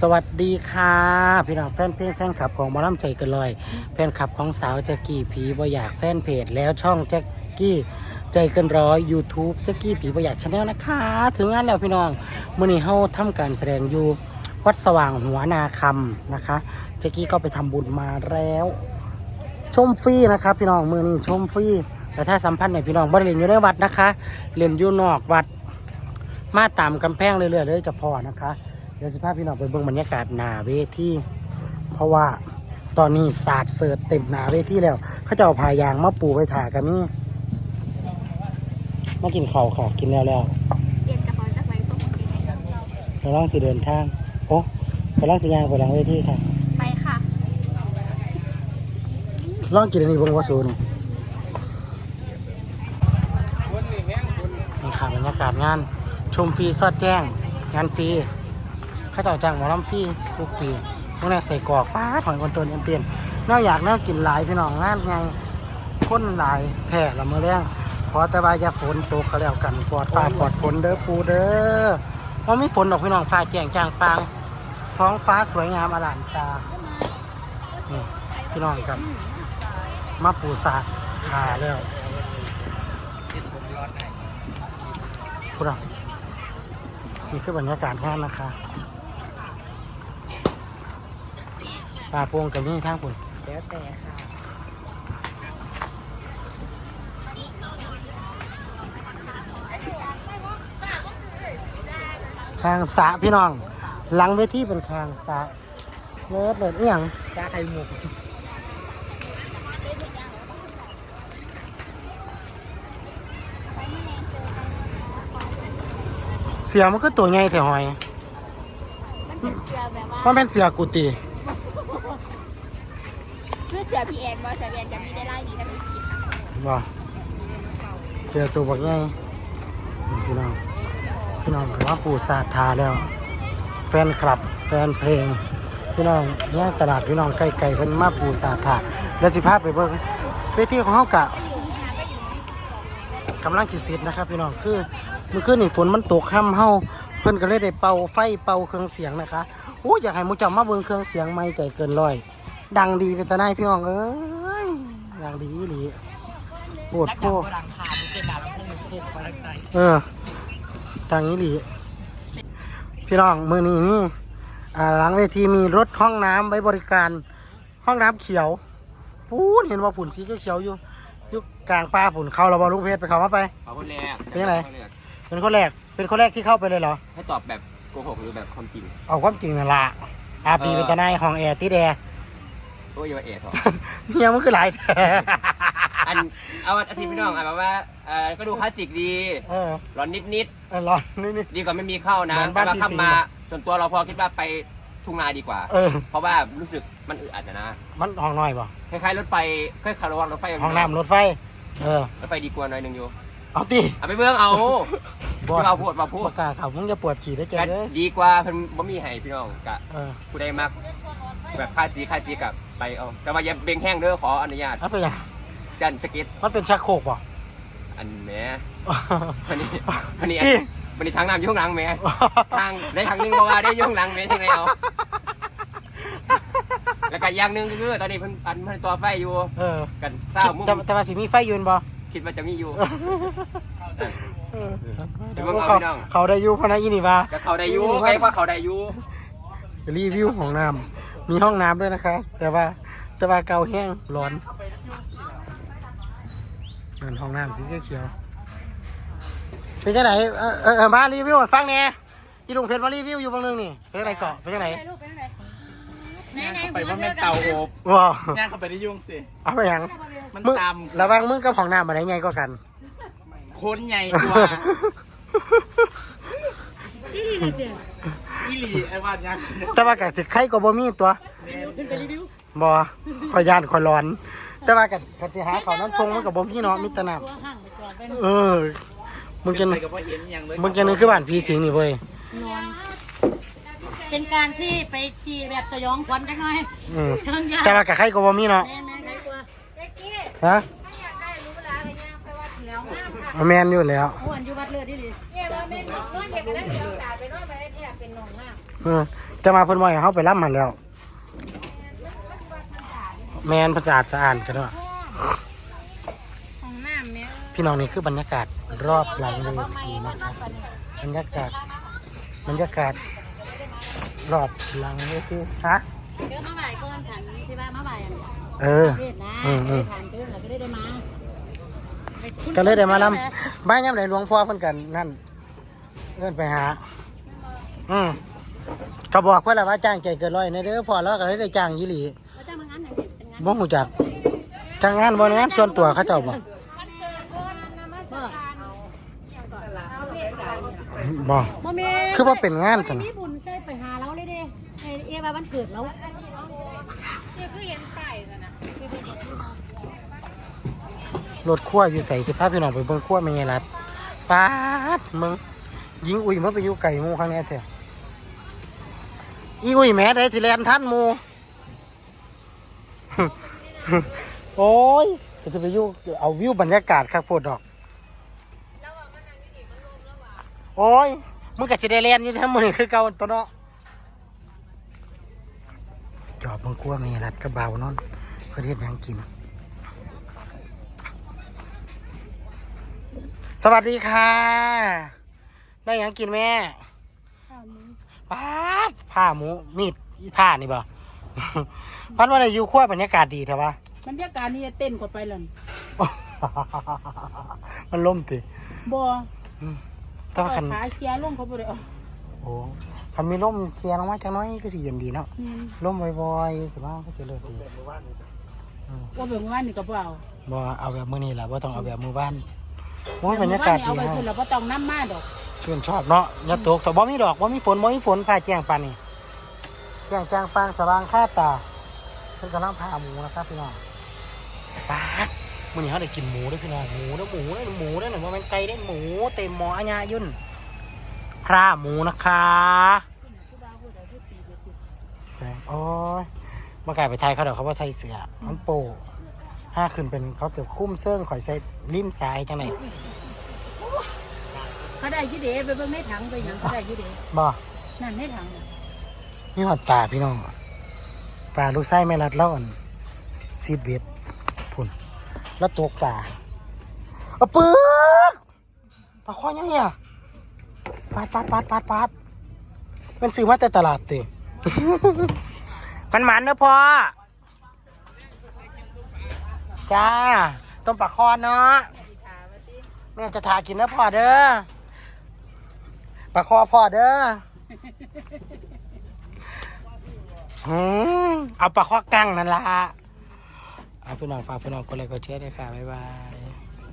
สวัสดีค่ะ พี่น้องแฟนเพจแฟนคลับของหมอลำใจเกันลอย แฟนคลับของสาวแจ็กกี้ผีบ่อยากแฟนเพจแล้วช่องแจ็กกี้ใจเกินร้อย YouTube แจ็กกี้ผีบ่อยากชาแนลนะคะ ถึงงานแล้วพี่น้องมื่อนี้เฮาทำการแสดงอยู่วัดสว่างหัวนาคำนะคะแจ็กกี้ก็ไปทำบุญมาแล้ว ชมฟรีนะครับ พี่น้องมือนี้ชมฟรีแต่ถ้าสัมพันธ์เนี่ยพี่น้องบริเวณอยู่ในวัดนะคะเรียนอยู่นอกวัด มาตามกำแพงเรื่อยๆเลยจะพอนะคะ ดี๋ยวสิพาพี่น้องไปเบิ่งบรรยากาศหนาเวทีเพราะว่าตอนนี้ศาสตร์เสิร์ตเต็มหนาเวทีแล้ว เขาจะเอาพายางมาปูไปถ่ากันนี่มากินข้าวค่ะกินแล้วแล้วเย็นกระเพาะจะไปต้องกินกำลังสิเดินทางโอ้กำลังสิยางไปหลังเวทีค่ะไปค่ะลองกินอันนี้เบิ่งว่าสูนี่นี่ค่ะบรรยากาศงานชมฟรีซอดแจ้ง งานฟรีเข้าเจ้าจ้างหมอลำฟรีทุกปีพวกนี้ใส่กรอกป้าถอยคนตัวเนียนเตียนนอกอยากแนวกินหลายพี่น้องงานไงคนหลายแผ่ละเมื่อแรงขอแต่ว่าอย่าฝนตกก็แล้วกันปลอดฟ้าปลอดฝนเด้อปูเด้อเพราะไม่ฝนดอกพี่น้องฟ้าแจ้งจางปางท้องฟ้าสวยงามอลามตานี่พี่น้องครับมาปูสาหาแล้วพูดอะนี่คือบรรยากาศงานนะคะ ปลาโปงกับนี่ทางปุ่นแล้วแต่ค่ะ คางสระพี่น้อง หลังเวทีเป็นคางสระเลิศเลยเอียงจ้าไข่หมกเสียมันก็ตัวใหญ่แถวหอย มันเป็นเสือแบบว่ามันเป็นเสียกุฏิคื อเสือพีแอนว่าเสือพีแอนจะมีได้ไล่นี้ถ้าเป็นสีขาวบ่เสียตัวบักใหญ่พี่น้องพี่น้องคือว่าปูสาดทาแล้ว แฟนคลับ แฟนเพลง พี่น้องย่างตลาดพี่น้องไก่ๆเพิ่นมาปูสาดทาแล้วสิพาพไปเบิ่งเวทีของเฮากะกำลังกิเสร็จนะครับพี่น้องคือเมื่อคืนนี่ฝนมันตกค่ำเฮาเพิ่นก็เลยได้เป่าไฟเป่าเครื่องเสียงนะคะโอ้อยากให้มูเจ้ามาเบิ่งเครื่องเสียงไม่ไก่เกินร้อย ดังดีเป็นตาหน้ายพี่น้องเอ้ยดังดีอีหลีปวดโพดังคามันเป็นดาวแล้วพุ่งพุ่งไปทางใต้เออ ดังอีหลีพี่น้องมือนี้นี่อ่าหลังเวทีมีรถห้องน้ำไว้บริการ ห้องน้ำเขียวปูนเห็นว่าผุ่นสีเขียวๆอยู่อยู่กลางป่าผุ่นเข้าเราบอลุงเพชรไปเขามาไปเอาคนแรกเป็นยังไง เป็นคนแรก เป็นคนแรกที่เข้าไปเลยเหรอ ให้ตอบแบบโกหกหรือแบบความจริง เอาความจริงนั่นละอาปีเออเป็นตาหนายห้องแอร์ติดแอร์ โอ้ยอย่ามาเอะหรอ เนี่ยมันคือหลายแท้อันเอาอาทิตย์พี่น้องอะแบบว่าเอ่อก็ดูคลาสสิกดีเออร้อนนิดเออร้อนนี่นี่ ๆ ดีกว่าไม่มีเข้านะเหมือนบ้านแต่ว่าพี่ขับสิงห์มาส่วนตัวเราพอคิดว่าไปทุ่งนาดีกว่า เออ เพราะว่ารู้สึกมันอึดอัดนะนะมันห้องน้อยป่ะคล้ายๆรถไฟคล้ายๆระวังรถไฟห้องน้ำรถไฟ เออ รถไฟดีกว่าหน่อยหนึงอยู่เอาตีเอาไปเบื้องเอาบ่เราพูดมาพูปดากกาเขามึงจะปวดขี่ได้เจ๊ก็เลยดีกว่าเพิ่นบ่มีให้พี่น้องกะเออผู้ใดมักแบบค่าสีค่าสีกับ ไปเอาแต่ว่าอย่าเบ่งแห้งเด้อขออนุญาตเอาไปยังจันสเก็ตมันเป็นชักโครกป่ะอันแหมวันนี้วันนี้อันพี่วันนี้ทางน้ำอยุ่ข้างหลังไหมทางในทางหนึงบอกว่าได้อยุ่ข้างหลังไหมที่ไหนเอาแล้วก็อย่างหนึงก็คือตอนนี้เพิ่นอันเพิ่นตัวไฟอยู่เออกันเศร้ามุมแต่แต่ว่าสิมีไฟยืนบ่คิดว่าจะมีอยู่ เออเดี๋ยวมึงเอาเขาพี่น้อง เขาได้อยู่พนักอีนี่ว่าก็เขาได้อยู่ไอ้ว่าเขาได้อยู่ รีวิวของน้ำ มีห้องน้ำด้วยนะคะ แต่ว่าแต่ว่าเกาแห้งร้อนนั่นห้องน้ำสีเขียวๆเป็นจังไหนเออเออเออมารีวิวให้ฟังแหน่ที่ลุงเพชรมารีวิวอยู่บางนึงนี่เป็นจังไหนเกาะเป็นจังไหนลูกเป็นอะไรไหนไหนไปว่าแม่นเตาโอบว้าวย่างเข้าไปได้ยุ่งสิ เอาไปยังมันมึงตระวังมึงกับของน้ำอะไรไงก็กันำค้นใหญ่กว่า อีหลีไอ้วาดยังแต่ว่ากับสิไข่ก็บ่มีตัวบ่ขอยยานขอยร้อน แต่ว่ากับกับสิหาเขาวน้ำทงมันกับบ่มีเนาะมีแต่น้ำเออมึงจะไปกับว่าเห็นยังเลยมึงจะนึกคือบ้านพี่สิงห์นี่เว้ยนอน เป็นการที่ไปขี่แบบสยองขวัญจังหน่อยอืมเชิงยาแต่ว่ากับไข่ก็บ่มีเนาะแม่แม่ใครกลัวฮะ แม่นอยู่แล้วอ้วนอยู่วัดเลือดดิดิเย่ว่าแม่นอนนอนเด็กก็ได้เสียวสาดไปนอนไปได้แทบเป็นหนองมากเออจะมาเพิ่นบ่ให้เฮาไปรับมันแล้ว แมนประสาทสะอานกันเนาะของน้ำเนี่ยพี่น้องนี่คือบรรยากาศรอบหลังเวทีนะครับบรรยากาศบรรยากาศรอบหลังเวทีฮะเดี๋ยวมาบ่ายก่อนฉันที่บ้านมาบ่ายอันเออเทศนะอืมอืมไปทานเพื่อนเราก็ได้ได้มา ก็เลยได้มาลำบ้านยามไหนหลวงพ่อเพิ่นกันนั่นเอิ้นไปหา อืมก็บอกเพื่อนแหละว่าจ้างใจเกินร้อยในะเด้อพอแล้วก็เลยได้จ้างยี่หลีว่าจ้างมางานไหนเป็นงานบ่หูจักจ้างงานบ่งานส่วนตัวเขาเจ้าบ่บ่บ่บ่แม่คือว่าเป็นงานซั่นมีบุญใส่ไปหาเราเลยเด้ไอ้เอว่าวันเกิดเรา เนี่ยคือเห็นป้ายกันนะ รถขั้วอยู่ใส่ที่พาพี่น้องไปเบิ่งขั้วแม่ยายรัดป๊าดมึงยิงอุ้ยมาไปอยู่ไก่มู่ข้างนี้แท้อีอุ้ยแม่ได้ที่แลนทันมูโอ้ยจะไปอยู่เอาวิวบรรยากาศคักโพดดอกโอ้ยมึงก็จะได้เรียนอยู่ทั้งหมดนี่คือเก่าตัวเนาะจอบมึงกลัวมีรัดกระเบานอนเพื่อเฮ็ดหยังกิน สวัสดีค่ะ ได้หยังกินแม่ป้าดผ้าหมูมีดอีผ้านี่บ่ พันว่าได้อยู่ขั้วบรรยากาศดีเถอะวะ บรรยากาศนี่เต้นกว่าไปเลยมันล่มติบ่แต่ว่าคันขาเคลียร์ลงเขาบ่ได้เอาโอ้คันมีล่มเคลียร์ลงมาจังน้อยก็สิเย็นดีเนาะอืมล่มบ่อยๆคือว่าก็สิเลิกดีว่าแบบว่านี่ก็บ่เอาบ่เอาแบบมื้อนี้ล่ะบ่ต้องเอาแบบมื้อบ้าน โอ้ยบรรยากาศเอาดีไปฮะพุ่นแล้วบ่ต้องน้ำมาดอกชื่นชอบเนาะอย่าตกแต่บ่มีดอกบ่มีฝนบ่มีฝนฟ้าแจ้งปานนี้แจ้งจางปางสว่างคาตาเพิ่นกำลังพาหมูนะครับพี่น้องป๊าดมื้อนี้เฮาได้กินหมูเด้อพี่น้องหมูเด้อหมูเด้อหมูเด้อหนึ่งบ่แม่นไก่เด้อหมูเต็มหม้ออัญญายุ่นพระหมูนะคะใช่โอ้ยบ่กล้าไปทายเขาดอกเขาว่าใส่เสื้อมันโป ห้าขึ้นเป็นเขาจะคุ้มเสื้อข่อยใส่ริมซ้ายจังไดเขาได้ยี่เดไปเบิ่งในถังไปหยังเขาได้ยี่เดบ่นั่นในถังน่ะนี่หอดป่าพี่น้องป่าลูกไส้แม่รัดแล้วอ่อนซีดเบ็ดพุ่นแล้วตกป่าเอาปืดปลาข้อยังเนี่ยปาดปาดปาดปาดปาดมันซื้อมาแต่ตลาดติ มันหมันเนอะพ่อ จ้า ต้มปลาคอเนาะแม่จะทากินนะพ่อเด้อปลาคอพ่อเด้ออืมเอาปลาคอกั้งนั่นละเอาพี่น้องฝากพี่น้องคนเลยก็เชื่อด้วยค่ะ บ๊ายบาย